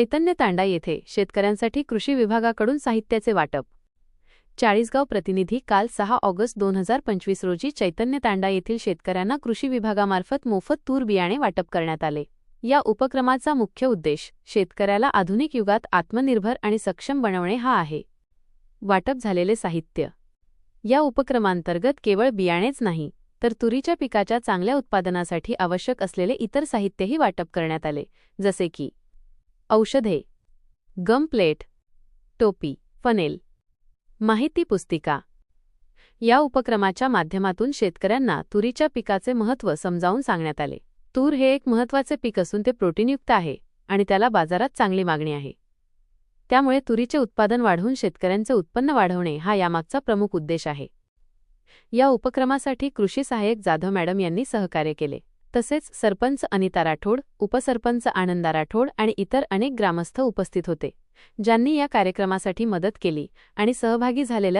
चैतन्य तांडा येथे शेतकऱ्यांसाठी कृषी विभागाकडून साहित्याचे वाटप. चाळीसगाव प्रतिनिधी काल सहा ऑगस्ट दोन हजार पंचवीस रोजी चैतन्य तांडा येथील शेतकऱ्यांना कृषी विभागामार्फत मोफत तूर बियाणे वाटप करण्यात आले. या उपक्रमाचा मुख्य उद्देश शेतकऱ्याला आधुनिक युगात आत्मनिर्भर आणि सक्षम बनवणे हा आहे. वाटप झालेले साहित्य. या उपक्रमांतर्गत केवळ बियाणेच नाही तर तुरीच्या पिकाच्या चांगल्या उत्पादनासाठी आवश्यक असलेले इतर साहित्यही वाटप करण्यात आले जसे की औषधे गम प्लेट टोपी फनेल माहिती पुस्तिका. या उपक्रमाच्या माध्यमातून शेतकऱ्यांना तुरीच्या पिकाचे महत्त्व समजावून सांगण्यात आले. तूर हे एक महत्त्वाचे पीक असून ते प्रोटीनयुक्त आहे आणि त्याला बाजारात चांगली मागणी आहे. त्यामुळे तुरीचे उत्पादन वाढवून शेतकऱ्यांचे उत्पन्न वाढवणे हा यामागचा प्रमुख उद्देश आहे. या उपक्रमासाठी कृषी सहाय्यक जाधव मॅडम यांनी सहकार्य केले. तसेच सरपंच अनिता राठोड उपसरपंच आनंदा राठोड आणि इतर अनेक ग्रामस्थ उपस्थित होते ज्यांनी या कार्यक्रमासाठी मदत केली आणि सहभागी झालेल्या